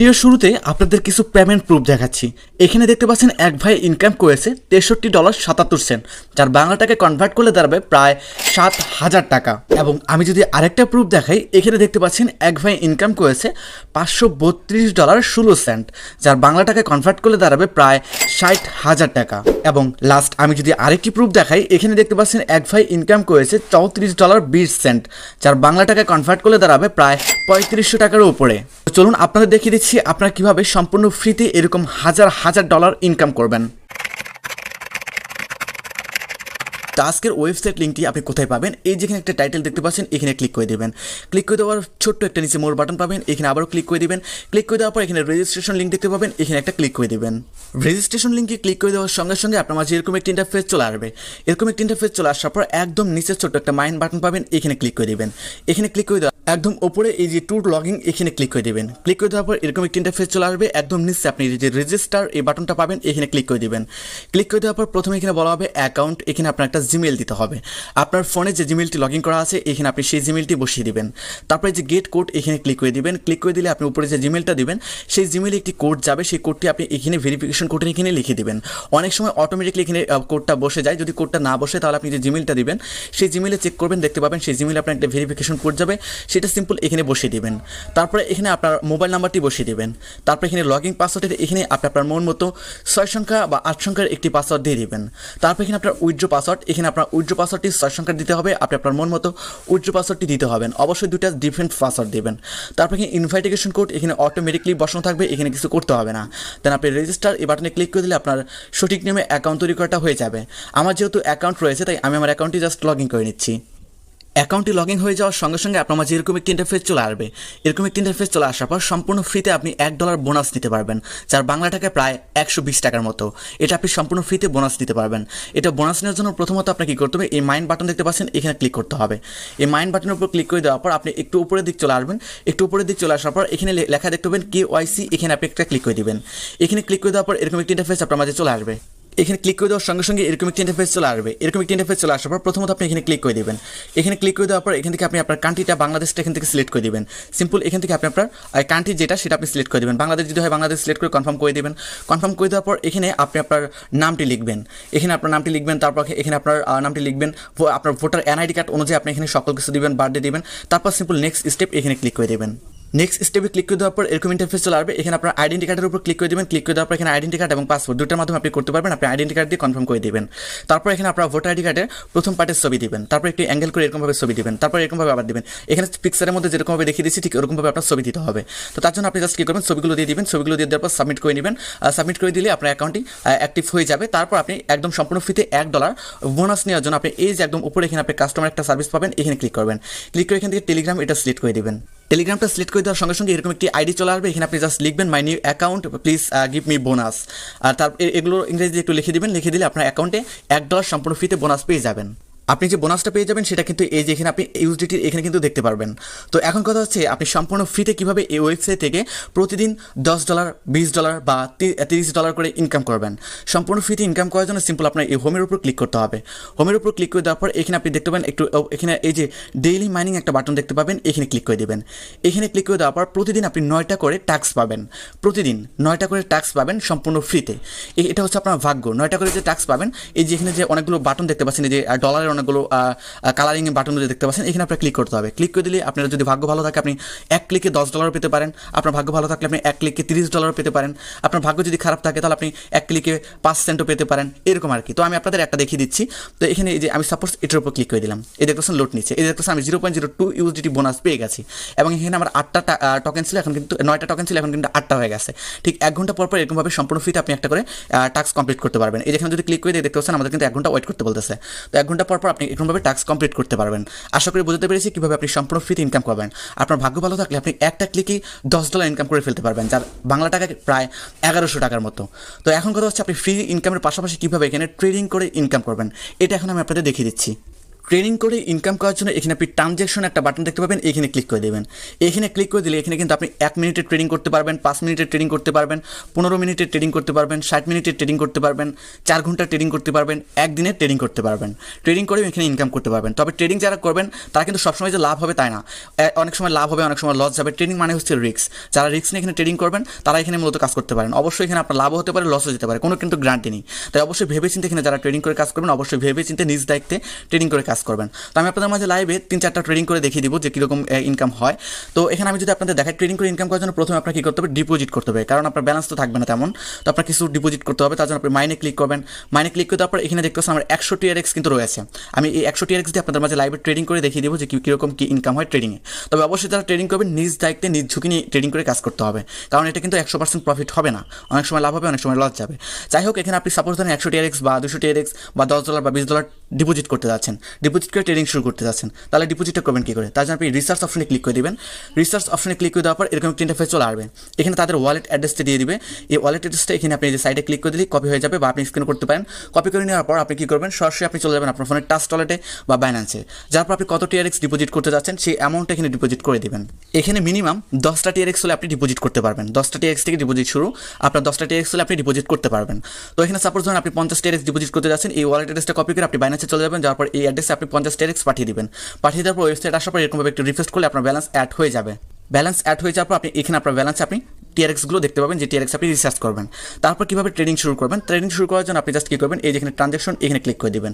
Video শুরুতে আপনাদের কিছু পেমেন্ট প্রুফ দেখাচ্ছি। এখানে দেখতে পাচ্ছেন এক ভাই ইনকাম করেছে তেষট্টি ডলার সাতাত্তর সেন্ট যার বাংলা টাকায় কনভার্ট করলে দাঁড়াবে প্রায় সাত হাজার টাকা। এবং আমি যদি আরেকটা প্রুফ দেখাই, এখানে দেখতে পাচ্ছেন এক ভাই ইনকাম করেছে পাঁচশো বত্রিশ ডলার ষোলো সেন্ট যার বাংলা টাকায় কনভার্ট করলে দাঁড়াবে প্রায় ষাট হাজার টাকা। এবং লাস্ট আমি যদি আরেকটি প্রুফ দেখাই, এখানে দেখতে পাচ্ছেন এক ভাই ইনকাম করেছে চৌত্রিশ ডলার বিশ সেন্ট যার বাংলা টাকায় কনভার্ট করলে দাঁড়াবে প্রায় পঁয়ত্রিশশো টাকার উপরে। চলুন আপনাদের দেখিয়ে দিচ্ছি আপনারা কীভাবে সম্পূর্ণ ফ্রিতে এরকম হাজার হাজার ডলার ইনকাম করবেন। আজকের ওয়েবসাইট লিঙ্কটি আপনি কোথায় পাবেন এই যেখানে একটা টাইটেল দেখতে পাচ্ছেন এখানে ক্লিক করে দেবেন ক্লিক করে দেওয়ার ছোট্ট একটা নিচে মোর বাটন পাবেন এখানে আবারও ক্লিক করে দিবেন ক্লিক করে দেওয়ার পর এখানে রেজিস্ট্রেশন লিঙ্ক দেখতে পাবেন এখানে একটা ক্লিক করে দেবেন রেজিস্ট্রেশন লিঙ্কে ক্লিক করে দেওয়ার সঙ্গে সঙ্গে আপনার মাঝে এরকম একটি ইন্টারফেস চলে আসবে এরকম একটি ইন্টারফেস চলে আসার পর একদম নিচে ছোট্ট একটা মাইন বাটন পাবেন এখানে ক্লিক করে দিবেন এখানে ক্লিক করে দেওয়া একদম ওপরে এই যে ট্যুর লগিং এখানে ক্লিক করে দিবেন ক্লিক করে দেওয়ার পর এরকম একটি ইন্টারফেস চলে আসবে একদম নিচে আপনি যে রেজিস্টার এই বাটনটা পাবেন এখানে ক্লিক করে দেবেন ক্লিক করে দেওয়ার পর প্রথমে এখানে বলা হবে অ্যাকাউন্ট এখানে আপনার একটা জিমেল দিতে হবে। আপনার ফোনে যে জিমেলটি লগ ইন করা আছে, এখানে আপনি সেই জিমেলটি বসিয়ে দিবেন। তারপরে যে গেট কোড এখানে ক্লিক করে দিবেন। ক্লিক করে দিলে আপনি উপরে যে জিমেলটা দিবেন, সেই জিমেলে একটি কোড যাবে। সেই কোডটি আপনি এখানে ভেরিফিকেশন কোডের এখানে লিখে দিবেন। অনেক সময় অটোমেটিকলি এখানে কোডটা বসে যায়। যদি কোডটা না বসে, তাহলে আপনি যে জিমেলটা দিবেন, সেই জিমেলে চেক করবেন, দেখতে পাবেন সেই জিমেলে আপনার একটা ভেরিফিকেশন কোড যাবে। সেটা সিম্পল এখানে বসিয়ে দিবেন। তারপরে এখানে আপনার মোবাইল নাম্বারটি বসিয়ে দিবেন। তারপরে এখানে লগ ইন পাসওয়ার্ডের এখানে আপনি আপনার মন মতো ছয় সংখ্যা বা আট সংখ্যার একটি পাসওয়ার্ড দিয়ে দিবেন। তারপর এখানে আপনার উইড্রো পাসওয়ার্ড এখানে আপনার উইড্রো পাসওয়ার্ডটি ছয় সংখ্যার দিতে হবে, আপনি আপনার মন মতো উইড্রো পাসওয়ার্ডটি দিতে হবেন। অবশ্যই দুটা ডিফারেন্ট পাসওয়ার্ড দেবেন। তারপর এখানে ইনভাইটেশন কোড এখানে অটোমেটিকলি বসানো থাকবে, এখানে কিছু করতে হবে না। দেন আপনি রেজিস্টার এই বাটনে ক্লিক করে দিলে আপনার সঠিক নেমে অ্যাকাউন্ট তৈরি করাটা হয়ে যাবে। আমার যেহেতু অ্যাকাউন্ট রয়েছে, তাই আমি আমার অ্যাকাউন্টটি জাস্ট লগ ইন করে নিচ্ছি। অ্যাকাউন্টটি লগ ইন হয়ে যাওয়ার সঙ্গে সঙ্গে আপনার মাঝে এরকম একটি ইন্টারফেস চলে আসবে। এরকম একটি ইন্টারফেস চলে আসার পর সম্পূর্ণ ফ্রিতে আপনি এক ডলার বোনাস নিতে পারবেন, যার বাংলা টাকায় প্রায় একশো বিশ টাকার মতো। এটা আপনি সম্পূর্ণ ফ্রিতে বোনাস নিতে পারবেন। এটা বোনাস নেওয়ার জন্য প্রথমত আপনাকে কী করতে হবে, এই মাইন্ড বাটন দেখতে পাচ্ছেন, এখানে ক্লিক করতে হবে। এই মাইন্ড বাটনের উপর ক্লিক করে দেওয়ার পর আপনি একটু উপরের দিক চলে আসবেন। একটু উপরের দিক চলে আসার পর এখানে লেখা দেখতে পাবেন কে ওয়াইসি এখানে আপনি একটা ক্লিক করে দিবেন। এখানে ক্লিক করে দেওয়ার পর এরকম একটি ইন্টারফেস আপনার মাঝে চলে আসবে। এখানে ক্লিক করে দেওয়ার সঙ্গে সঙ্গে এরকম একটি ইন্টারফেস চলে আসবে। এরকম একটি ইন্টারফেস চলে আসার পর প্রথমত আপনি এখানে ক্লিক করে দেবেন। এখানে ক্লিক করে দেওয়ার পর এখান থেকে আপনি আপনার কান্ট্রিটা বাংলাদেশটা এখান থেকে সিলেক্ট করে দিবেন। সিম্পল এখান থেকে আপনি আপনার কান্ট্রি যেটা সেটা আপনি সিলেক্ট করে দেবেন। বাংলাদেশ যদি হয় বাংলাদেশ সিলেক্ট করে কনফার্ম করে দেবেন। কনফার্ম করে দেওয়ার পর এখানে আপনি আপনার নামটি লিখবেন। এখানে আপনার নামটি লিখবেন, তারপর এখানে আপনার নামটি লিখবেন। আপনার ভোটার এনআইডি কার্ড অনুযায়ী আপনি এখানে সকল কিছু দিবেন বার্থডে দিবেন। তারপর সিম্পল নেক্সট স্টেপ এখানে ক্লিক করে দেবেন। নেক্সট স্টেপে ক্লিক করে দেওয়ার পর এরকম ইন্টারফেস চলে আসবে। এখানে আপনার আইডেন্টি কার্ডের উপর ক্লিক করে দেবেন। ক্লিক করে দেওয়ার পর এখানে আইডেন্টি কার্ড এবং পাসপোর্ট দুটার মাধ্যমে আপনি করতে পারবেন। আপনি আইডেন্টি কার্ড দিয়ে কনফার্ম করে দেবেন। তারপর এখানে আপনার ভোটার আইডি কার্ডের প্রথম পার্টের ছবি দিবেন। তারপর একটি অ্যাঙ্গেল করে এরকমভাবে ছবি দিবেন। তারপর এরকমভাবে আবার দিবেন। এখানে পিকচারের মধ্যে যেরকমভাবে দেখিয়ে দিচ্ছি, ঠিক ওরকমভাবে আপনার ছবি দিতে হবে। তো তার জন্য আপনি জাস্ট কী করবেন, ছবিগুলো দিয়ে দিবেন। ছবিগুলো দিয়ে দেওয়ার পর সাবমিট করে নেবেন। সাবমিট করে দিলে আপনার অ্যাকাউন্টটি অ্যাক্টিভ হয়ে যাবে। তারপর আপনি একদম সম্পূর্ণ ফ্রিতে এক ডলার বোনাস নেওয়ার জন্য আপনি এই যে একদম উপরে এখানে আপনি কাস্টমার একটা সার্ভিস পাবেন, এখানে ক্লিক করবেন। ক্লিক করে এখান থেকে টেলিগ্রাম এটা সিলেক্ট করে দিবেন। টেলিগ্রামটা সিলেক্ট করে দেওয়ার সঙ্গে সঙ্গে এরকম একটি আইডি চলে আসবে। এখানে আপনি জাস্ট লিখবেন my new account please give me bonus আর তার এগুলো ইংরেজিতে একটু লিখে দেবেন। লিখে দিলে আপনার অ্যাকাউন্টে এক ডলার সম্পূর্ণ ফিতে বোনাস পেয়ে যাবেন। আপনি যে বোনাসটা পেয়ে যাবেন, সেটা কিন্তু এই যে এখানে আপনি ইউজিটির এখানে কিন্তু দেখতে পারবেন। তো এখন কথা হচ্ছে, আপনি সম্পূর্ণ ফ্রিতে কীভাবে এই ওয়েবসাইট থেকে প্রতিদিন দশ ডলার বিশ ডলার বা তিরিশ ডলার করে ইনকাম করবেন। সম্পূর্ণ ফ্রিতে ইনকাম করার জন্য সিম্পল আপনার এই হোমের উপর ক্লিক করতে হবে। হোমের উপর ক্লিক করে দেওয়ার পর এখানে আপনি দেখতে পাবেন একটু এখানে এই যে ডেইলি মাইনিং একটা বাটন দেখতে পাবেন, এখানে ক্লিক করে দেবেন। এখানে ক্লিক করে দেওয়ার পর প্রতিদিন আপনি নয়টা করে ট্যাক্স পাবেন। প্রতিদিন নয়টা করে ট্যাক্স পাবেন সম্পূর্ণ ফ্রিতে এটা হচ্ছে আপনার ভাগ্য। নয়টা করে যে ট্যাক্স পাবেন, এই যে এখানে যে অনেকগুলো বাটন দেখতে পাচ্ছেন, এই যে ডলারের অনেকগুলো কালারিং বাটন যে দেখতে পাচ্ছেন, এখানে আপনার ক্লিক করতে হবে। ক্লিক করে দিলে আপনার যদি ভাগ্য ভালো থাকে, আপনি এক ক্লিকে দশ ডলার পেতে পারেন। আপনার ভাগ্য ভালো থাকলে আপনি এক ক্লিকে তিরিশ ডলার পেতে পারেন। আপনার ভাগ্য যদি খারাপ থাকে, তাহলে আপনি এক ক্লিকে পাঁচ সেন্টও পেতে পারেন। এরকম আর কি। তো আমি আপনাদের একটা দেখিয়ে দিচ্ছি। তো এখানে এই যে আমি সাপোজ এটার উপর ক্লিক করে দিলাম। এই দেখতেছেন লোড নিচ্ছে। এই দেখতেছেন আমি zero point zero two UGT bonus পেয়ে গেছি। এবং এখানে আমার আটটা টোকেন ছিল, এখন কিন্তু নয়টা টোকেন ছিল, এখন কিন্তু আটটা হয়ে গেছে। ঠিক এক ঘণ্টা পর পর এরকমভাবে সম্পূর্ণ ফ্রিতে আপনি একটা করে টাস্ক কমপ্লিট করতে পারবেন। এই যেখানে যদি ক্লিক করে দেখতে পাচ্ছেন আমাদের কিন্তু এক ঘণ্টা ওয়েট করতে বলতেছে। তো এক ঘণ্টা পর পর আপনি এরকমভাবে টাস্ক কমপ্লিট করতে পারবেন। আশা করি বুঝতে পেরেছি কীভাবে আপনি সম্পূর্ণ ফ্রিতে ইনকাম করবেন। আপনার ভাগ্য ভালো থাকলে আপনি একটা ক্লিকেই দশ ডলার ইনকাম করে ফেলতে পারবেন, যার বাংলা টাকা প্রায় এগারোশো টাকার মতো। তো এখন কথা হচ্ছে আপনি ফ্রি ইনকামের পাশাপাশি কীভাবে এখানে ট্রেডিং করে ইনকাম করবেন, এটা এখন আমি আপনাদের দেখিয়ে দিচ্ছি। ট্রেনিং করে ইনকাম করার জন্য এখানে আপনি ট্রানজ্যাকশন একটা বাটন দেখতে পাবেন, এখানে ক্লিক করে দেবেন। এখানে ক্লিক করে দিলে এখানে কিন্তু আপনি এক মিনিটের ট্রেডিং করতে পারবেন, পাঁচ মিনিটের ট্রেডিং করতে পারবেন, পনেরো মিনিটের ট্রেডিং করতে পারবেন, ষাট মিনিটের ট্রেডিং করতে পারবেন, চার ঘণ্টার ট্রেডিং করতে পারবেন, একদিনের ট্রেডিং করতে পারবেন। ট্রেডিং করে এখানে ইনকাম করতে পারবেন। তবে ট্রেডিং যারা করবেন, তারা কিন্তু সবসময় যে লাভ হবে তাই না। অনেক সময় লাভ হবে, অনেক সময় লস যাবে ট্রেডিং মানে হচ্ছে রিক্স যারা রিক্স নিয়ে এখানে ট্রেডিং করবেন, তারা এখানে মূলত কাজ করতে পারেন। অবশ্যই এখানে আপনার লাভও হতে পারে লসও যেতে পারে। কোনো কিন্তু গ্যারান্টি নেই। তাই অবশ্যই ভেবে চিন্তে এখানে যারা ট্রেডিং করে কাজ করবেন, অবশ্যই ভেবে চিন্তে নিজ দায়িত্বে ট্রেডিং করে কাজ করবেন। তো আমি আপনাদের মাঝে লাইভে তিন চারটা ট্রেডিং করে দেখিয়ে দিব যে কীরকম ইনকাম হয়। তো এখানে আমি যদি আপনাদের দেখাই ট্রেডিং করে ইনকাম করার জন্য প্রথমে আপনার কী করতে হবে? ডিপোজিট করতে হবে। কারণ আপনার ব্যালেন্স তো থাকবে না তেমন। তো আপনার কিছু ডিপোজিট করতে হবে, তার জন্য আপনি মাইনে ক্লিক করবেন। মাইনে ক্লিক করে দেওয়ার পর এখানে দেখতে আমার একশো টিআরএক্স কিন্তু রয়েছে। আমি এই একশো টিআরএক্স দিয়ে আপনাদের মাঝে লাইভে ট্রেডিং করে দেখিয়ে দেবো যে কীরকম কী ইনকাম হয় ট্রেডিংয়ে তবে অবশ্যই তারা ট্রেডিং করবেন, নিজ দায়িত্বে, নিজ ঝুঁকি নিয়ে ট্রেডিং করে কাজ করতে হবে। কারণ এটা কিন্তু একশো পার্সেন্ট প্রফিট হবে না। অনেক সময় লাভ হবে, অনেক সময় লস যাবে। যাই হোক, এখানে আপনি সাপোজ ধরেন একশো টিআরএক্স বা দুশো টিআরএক্স বা দশ ডলার বা বিশ ডলার ডিপোজিট করতে যাচ্ছেন। ডিপোজিট করে ট্রেডিং শুরু করতে যাচ্ছেন। তাহলে ডিপোজিটটা করবেন কী করে? তার জন্য আপনি রিসার্চ অপশনে ক্লিক করে দিবেন। রিসার্চ অপশনে ক্লিক করে দেওয়ার পর এরকম একটা ইন্টারফেস চলে আসবে। এখানে তাদের ওয়ালেট অ্যাড্রেসটা দিয়ে দিবে। এই ওয়ালেট অ্যাড্রেসটা এখানে আপনি যে সাইডে ক্লিক করে দিলে কপি হয়ে যাবে বা আপনি স্ক্রিন করতে পারেন। কপি করে নেওয়ার পর আপনি কী করবেন? সরাসরি আপনি চলে যাবেন আপনার ফোনের টাচ টলেটে বা ব্যানান্সে যার পর আপনি কত টিআরএক্স ডিপোজিট করতে যাচ্ছেন, সেই অ্যামাউন্টটা এখানে ডিপোজিট করে দেবেন। এখানে মিনিমাম দশটা টিআরএক্স হলে আপনি ডিপোজিট করতে পারবেন। দশটা টিআরএক্স থেকে ডিপোজিট শুরু। আপনার দশটা টিআরএক্স হলে আপনি ডিপোজিট করতে পারবেন। তো এখানে সাপোজ ধরুন আপনি পঞ্চাশ টিআরএক্স ডিপোজিট করতে যাচ্ছেন, এই ওয়ালেট অ্যাড্রেসটা কপি করে আপনি বাইনান্সে চলে যাবেন। যাওয়ার পর এই অ্যাড্রেসে আপনি পঞ্চাশ টেরিক্স পাঠিয়ে দেবেন। পাঠিয়ে দেওয়ার পর ওয়েবসাইট আসার পর এরকমভাবে একটু রিফ্রেশ করলে আপনার ব্যালেন্স অ্যাড হয়ে যাবে। ব্যালেন্স অ্যাড হয়ে যাওয়ার পর আপনি, এখানে আপনার ব্যালেন্স আপনি টিআরএক্সগুলো দেখতে পাবেন, যে টিআরএক্স আপনি রিসার্চ করবেন। তারপর কীভাবে ট্রেডিং শুরু করবেন? ট্রেডিং শুরু করার জন্য আপনি জাস্ট কী করবেন? এই যেখানে ট্রানজাকশন এখানে ক্লিক করে দিবেন।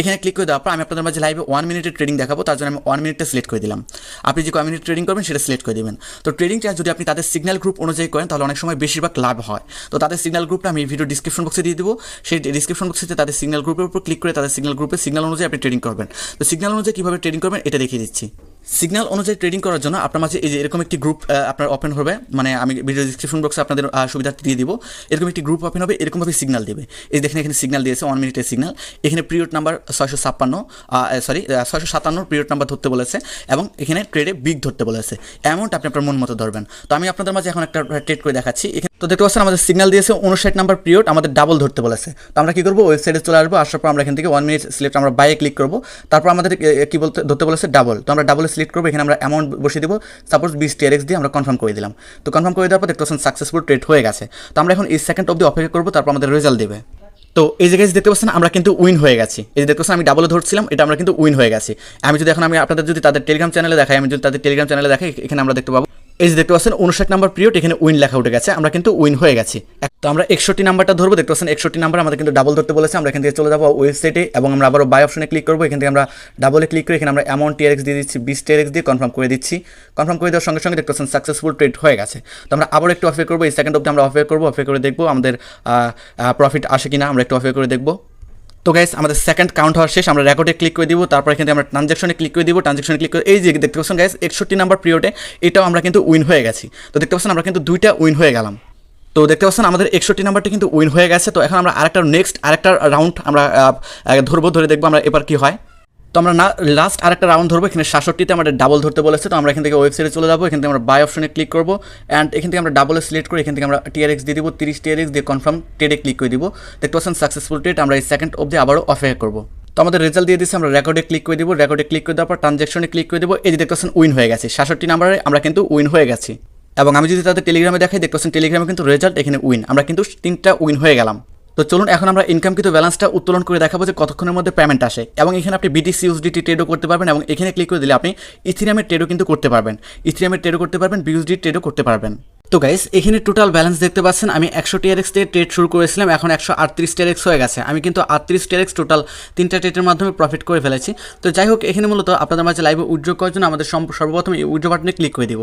এখানে ক্লিক করে দেওয়ার পর আমি আপনাদের মাঝে লাইভে ওয়ান মিনিটের ট্রেডিং দেখাবো, তার জন্য আমি ওয়ান মিনিটটা সিলেক্ট করে দিলাম। আপনি যে কয় মিনিট ট্রেডিং করবেন, সেটা সিলেক্ট করে দেবেন। তো ট্রেডিংটা যদি আপনি তাদের সিগন্যাল গ্রুপ অনুযায়ী করেন, তাহলে অনেক সময় বেশিরভাগ লাভ হয়। তো তাদের সিগন্যাল গ্রুপটা আমি ভিডিও ডিসক্রিপশন বক্সে দিয়ে দিব। সেই ডিসক্রিপশন বক্সে তাদের সিগন্যাল গ্রুপের উপর ক্লিক করে তাদের সিগন্যাল গ্রুপে সিগন্যাল অনুযায়ী আপনি ট্রেডিং করবেন। তো সিগন্যাল অনুযায়ী কীভাবে ট্রেডিং করবেন, এটা দেখিয়ে দিচ্ছি। সিগন্যাল অনুযায়ী ট্রেডিং করার জন্য আপনার মাঝে এই যে এরকম একটি গ্রুপ আপনার ওপেন হবে। মানে আমি ভিডিও ডিসক্রিপশন বক্সে আপনাদের সুবিধার্থে দিয়ে দিব। এরকম একটি গ্রুপ ওপেন হবে, এরকমভাবে সিগন্যাল দেবে। এই দেখেন এখানে সিগন্যাল দিয়েছে ওয়ান মিনিটের সিগন্যাল এখানে পিরিয়ড নাম্বার ছয়শো ছাপ্পান্ন সরি ছয়শো সাতান্ন পিরিয়ড নাম্বার ধরতে বলেছে এবং এখানে ট্রেডে বিগ ধরতে বলেছে। অ্যামাউন্ট আপনি আপনার মন মতো ধরবেন। তো আমি আপনাদের মাঝে এখন একটা ট্রেড করে দেখাচ্ছি। এখানে তো দেখতে পাচ্ছেন আমাদের সিগন্যাল দিয়েছে উনষাট নাম্বার পিরিয়ড আমাদের ডাবল ধরতে বলেছে। তো আমরা কী করব? ওয়েবসাইটে চলে আসব, আসার পর আমরা এখান থেকে ওয়ান মিনিট সিলেক্ট আমরা বাইয়ে ক্লিক করব। তারপর আমাদের কী বলতে, ধরতে বলেছে ডাবল তো আমরা ডাবলে সিলেক্ট করব, এখানে আমরা অ্যামাউন্ট বসিয়ে দিব। সাপোজ বিশ টিআরএক্স দিয়ে আমরা কনফার্ম করে দিলাম। তো কনফার্ম করে দেওয়ার পর দেখতে পাচ্ছেন সাকসেসফুল ট্রেড হয়ে গেছে। তো আমরা এখন এই সেকেন্ড অবধি অপেক্ষা করব, তারপর আমাদের রেজাল্ট দেবে। তো এই জায়গায় দেখতে পাচ্ছেন, আমরা কিন্তু উইন হয়ে গেছি। এই যে দেখতে পাচ্ছেন, আমি ডাবলে ধরছিলাম, এটা আমরা কিন্তু উইন হয়ে গেছি। আমি যদি এখন, আমি আপনাদের যদি তাদের টেলিগ্রাম চ্যানেলে দেখাই, আমি যদি তাদের টেলিগ্রাম চ্যানেলে দেখাই, এখানে আমরা দেখতে পাবো এই যে দেখতে পাচ্ছেন, উনষাট নাম্বার পিরিয়ড এখানে উইন লেখা উঠে গেছে, আমরা কিন্তু উইন হয়ে গেছি। তো আমরা একষট্টি নাম্বারটা ধরবো, দেখতে পাচ্ছেন, একষট্টি নাম্বার আমাদের কিন্তু ডাবল ধরতে বলেছে, আমরা এখান থেকে চলে যাব ওয়েবসাইটে এবং আমরা আবারও বাই অপশনে ক্লিক করব, এখান থেকে আমরা ডাবলে ক্লিক করে এখানে আমরা অ্যামাউন্ট টিআরএক্স দিয়ে দিচ্ছি, বিশ টিআরএক্স দিয়ে কনফার্ম করে দিচ্ছি। কনফার্ম করে দেওয়ার সঙ্গে সঙ্গে দেখতে পাচ্ছেন সাকসেসফুল ট্রেড হয়ে গেছে। তো আমরা আবার একটু অফে করব, এই সেকেন্ড অব্দি আমরা অফে করব অফে করে দেখব আমাদের প্রফিট আসে কিনা, আমরা একটু অফে করে দেখব। তো গাইস আমাদের সেকেন্ড কাউন্ট হওয়ার শেষ, আমরা রেকর্ডে ক্লিক করে দিব, তারপর এখানে আমরা ট্রানজাকশনে ক্লিক করে দিব ট্রানজাকশনে ক্লিক করে এই যে দেখতে পাচ্ছেন গাইস একষট্টি নাম্বার পিরিয়ডে এটাও আমরা কিন্তু উইন হয়ে গেছি। তো দেখতে পাচ্ছেন আমরা কিন্তু দুইটা উইন হয়ে গেলাম। তো দেখতে পাচ্ছেন আমাদের একষট্টি নাম্বারটি কিন্তু উইন হয়ে গেছে, তো এখন আমরা আরেকটা নেক্সট আরেকটা রাউন্ড আমরা ধরবো, ধরে দেখব আমরা এবার কি হয়। আমরা না লাস্ট আরেকটা রাউন্ড ধরবো, এখানে সাতষট্টিতে আমাদের ডাবল ধরতে বলেছে, তো আমরা এখান থেকে ওয়েবসাইটে চলে যাব, এখান থেকে আমরা বাই অপশনে ক্লিক করব অ্যান্ড এখান থেকে আমরা ডাবলে সিলেক্ট করে এখান থেকে আমরা টিআরএক্স দিয়ে দিব, তিরিশ টিআরএক্স দিয়ে কনফার্ম ট্রেডে ক্লিক করে দিব। দেখতে পাচ্ছেন সাকসেসফুল ট্রেড আমরা এই সেকেন্ড অবধি আবারও অপেক্ষা করব। তো আমাদের রেজাল্ট দিয়ে দিচ্ছে আমরা রেকর্ডে ক্লিক করে দিব রেকর্ডে ক্লিক করে দেওয়ার পর ট্রানজাকশনে ক্লিক করে দেবো, এই যে দেখতে পাচ্ছেন উইন হয়ে গেছে, সাতষট্টি নাম্বারে আমরা কিন্তু উইন হয়ে গেছি। এবং আমি যদি তাদের টেলিগ্রামে দেখাই, দেখতে পাচ্ছেন টেলিগ্রামে কিন্তু রেজাল্ট এখানে উইন আমরা কিন্তু তিনটা উইন হয়ে গেলাম। তো চলুন, এখন আমরা ইনকামকৃত ব্যালেন্সটা উত্তোলন করে দেখাবো যে কতক্ষণের মধ্যে পেমেন্ট আসে। এবং এখানে আপনি বিটিসি ইউএসডিটি ট্রেডও করতে পারবেন এবং এখানে ক্লিক করে দিলে আপনি ইথিরিয়ামের ট্রেডও কিন্তু করতে পারবেন। ইথিরিয়ামের ট্রেডও করতে পারবেন বিউএসডি ট্রেডও করতে পারবেন। তো গাইস এখানে টোটাল ব্যালেন্স দেখতে পাচ্ছেন, আমি একশো টিআরএক্স দিয়ে ট্রেড শুরু করেছিলাম, এখন একশো আটত্রিশ টিআরএক্স হয়ে গেছে। আমি কিন্তু আটত্রিশ টিআরএক্স টোটাল তিনটা ট্রেডের মাধ্যমে প্রফিট করে ফেলেছি। তো যাই হোক, এখানে মূলত আপনাদের মাঝে লাইভে উইড্রো করার জন্য আমাদের সর্বপ্রথম এই উইড্রো বাটনে ক্লিক করে দিব।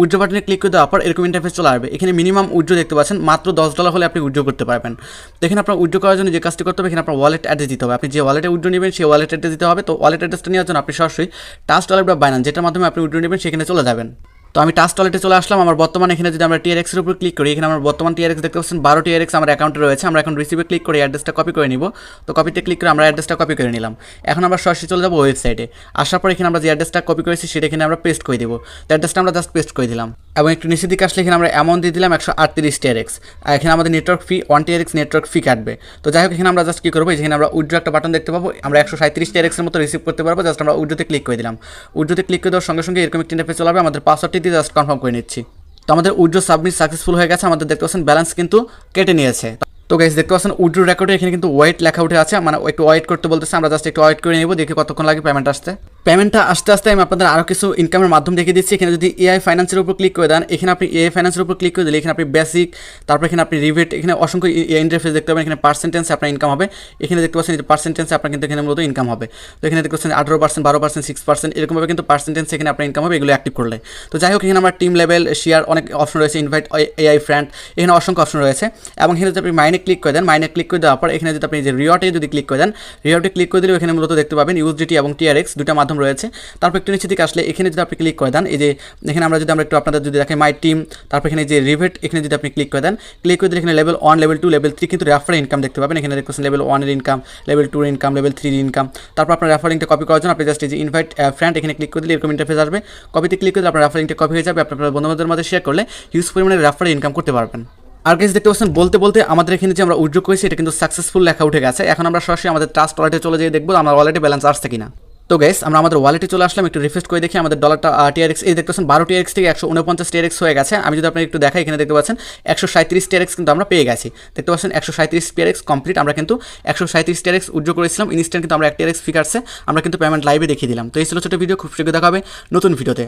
উইড্রো বাটনে ক্লিক করে দেওয়ার পর এরকম ইন্টারফেস চলে আসবে। এখানে মিনিমাম উইড্রো দেখতে পাচ্ছেন, মাত্র দশ ডলার হলে আপনি উইড্রো করতে পারবেন। তো এখানে আপনার উইড্রো করার জন্য যে কাজটি করতে হবে, এখানে আপনার ওয়ালেট অ্যাড্রেস দিতে হবে। আপনি যে ওয়ালেটে উইড্রো নেবেন, সেই ওয়ালেট অ্যাড্রেস দিতে হবে। তো ওয়ালেট অ্যাড্রেসটা নেওয়ার জন্য আপনি সরাসরি টাচ ডলার বা বাইনান যেটার মাধ্যমে আপনি উইড্রো নেবেন, সেখানে চলে যাবেন। তো আমি টাচ টয়লেটে চলে আসলাম। আমার বর্তমানে এখানে যদি আমরা টিআরএক্স এর উপর ক্লিক করি, এখানে আমার বর্তমান টিআরএক্স দেখতে পাচ্ছেন, বারো টিআরএক্স আমার অ্যাকাউন্টে রয়েছে। আমরা এখন রিসিভে ক্লিক করে অ্যাড্রেসটা কপি করে নিব। তো কপিতে ক্লিক করে আমরা অ্যাড্রেসটা কপি করে নিলাম। এখন আমরা সরাসরি চলে যাব ওয়েবসাইটে আসার পর এখানে আমরা যে অ্যাড্রেসটা কপি করেছি, সেটা এখানে আমরা পেস্ট করে দেবো। তো অ্যাড্রেসটা আমরা জাস্ট পেস্ট করে দিলাম। এবং একটু নিচের দিকে আসলে এখানে আমরা অ্যামাউন্ট দিয়ে দিলাম একশো আটত্রিশ টিআরএক্স আর এখানে আমাদের network fee one TRX network fee কাটবে। তো যাই হোক, এখানে আমরা জাস্ট কী করব এখানে আমরা উইড্রো একটা বাটন দেখতে পাবো। আমরা একশো সাঁত্রিশ টিআরএক্সের মতো রিসিভ করতে পারব। জাস্ট আমরা উইড্রোতে ক্লিক করে দিলাম। উইড্রোতে ক্লিক করে দেওয়ার সঙ্গে সঙ্গে এরকম একটি ইন্টারফেস চলে আসবে। আমাদের পাসওয়ার্ডটি দিয়ে জাস্ট কনফার্ম করে নিচ্ছি। তো আমাদের উইড্রো সাবমিট সাকসেসফুল হয়ে গেছে, আমাদের দেখতে পাচ্ছেন ব্যালেন্স কিন্তু কেটে নিয়েছে। তো গাইস দেখতে পাচ্ছেন উইড্রো রেকর্ডে এখানে কিন্তু ওয়েট লেখা উঠে আছে মানে একটু ওয়েট করতে বলতেছে, আমরা জাস্ট একটু ওয়েট করে নেব, দেখি কতক্ষণ লাগে পেমেন্ট আসতে। পেমেন্টটা আস্তে আস্তে আমি আপনাদের আরও কিছু ইনকামের মাধ্যম দেখিয়ে দিচ্ছি। এখানে যদি এআই ফাইন্যান্সের উপর ক্লিক করে দেন, এখানে আপনি এআই ফাইন্যান্সের উপর ক্লিক করে দিলে এখানে আপনি বেসিক তারপর এখানে আপনি রিভেট এখানে অসংখ্য ইন্টারফেস দেখতে পাবেন। এখানে পার্সেন্টেন্সে আপনার ইনকাম হবে। এখানে দেখতে পাচ্ছেন পার্সেন্টেন্সে আপনার কিন্তু এখানে মূলত ইনকাম হবে। তো এখানে দেখতে পাচ্ছেন আঠারো পার্সেন্ট বারো পার্সেন্ট সিক্স পার্সেন্ট এরকমভাবে কিন্তু পার্সেন্টেন্স এখানে আপনার ইনকাম হবে, এগুলো অ্যাক্টিভ করলে। তো যাই হোক, এখানে আমার টিম লেভেল শেয়ার অনেক অপশন রয়েছে। ইনভাইট এআই ফ্রেন্ড এখানে অসংখ্য অপশন রয়েছে। এবং এখানে যদি আপনি মাইনে ক্লিক করে দেন মাইনে ক্লিক করে দেওয়ার পর এখানে যদি আপনি যে রিওয়ার্টে যদি ক্লিক করে দেন রিওয়ার্টে ক্লিক করে দিলে এখানে মূলত দেখতে পাবেন ইউএসডিটি এবং টিআরএক্স দুটা মাধ্যম রয়েছে। তারপর একটু নিচে দিকে আসলে এখানে যদি আপনি ক্লিক করে দেন, এই যে এখানে আমরা যদি আমরা একটু আপনাদের যদি দেখেন মাই টিম তারপর এখানে যে রিভেট এখানে যদি আপনি ক্লিক করে দেন ক্লিক করে দিলে এখানে level one level two level three কিন্তু রেফার ইনকাম দেখতে পাবেন। এখানে দেখছেন লেভেল ওয়ানের ইনকাম লেভেল টুর ইনকাম লেভেল থ্রির ইনকাম তারপর আপনার রেফারিংটা কপি করার জন্য আপনি জাস্ট এই যে ইনভাইট ফ্রেন্ড এখানে ক্লিক করে দিলে এরকম ইন্টারফেস আসবে। কপিতে ক্লিক করে আপনার রেফারিংটা কপি হয়ে যাবে। আপনার বন্ধুবান্ধবের মধ্যে শেয়ার করলে হিউজ পরিমাণে রেফারে ইনকাম করতে পারবেন। আর কিছু দেখতে পাচ্ছেন, বলতে বলতে আমাদের এখানে যে আমরা উইড্রো করেছি, এটা কিন্তু সাকসেসফুল লেখা উঠে গেছে। এখন আমরা সরাসরি আমাদের ট্রাস্ট ওয়ালেটে চলে যেয়ে দেখব, আমার ওয়ালেটে ব্যালেন্স আসছে কিনা। তো গাইস আমরা আমাদের ওয়ালেটে চলে আসলাম, একটু রিফ্রেশ করে দেখি আমাদের ডলারটা টিআরএক্স এই দেখতে পাচ্ছেন বারো টিআরএক্স থেকে একশো উনপঞ্চাশ টিআরএক্স হয়ে গেছে। আমি যদি আপনার একটু দেখাই, এখানে দেখতে পাচ্ছেন একশো সাঁত্রিশ টিআরএক্স কিন্তু আমরা পেয়ে গেছি। দেখতে পাচ্ছেন একশো সাঁত্রিশ টিআরএক্স কমপ্লিট আমরা কিন্তু একশো সাঁত্রিশ টিআরএক্স উজ্জ্ব করেছিলাম। ইনস্ট্যান্ট কিন্তু আমরা এক টিআরএক্স ফিকারসে আমরা কিন্তু পেমেন্ট লাইভে দেখিয়ে দিলাম। তো এই ছিল ছোটো ভিডিও খুব শীঘ্র দেখা হবে নতুন ভিডিওতে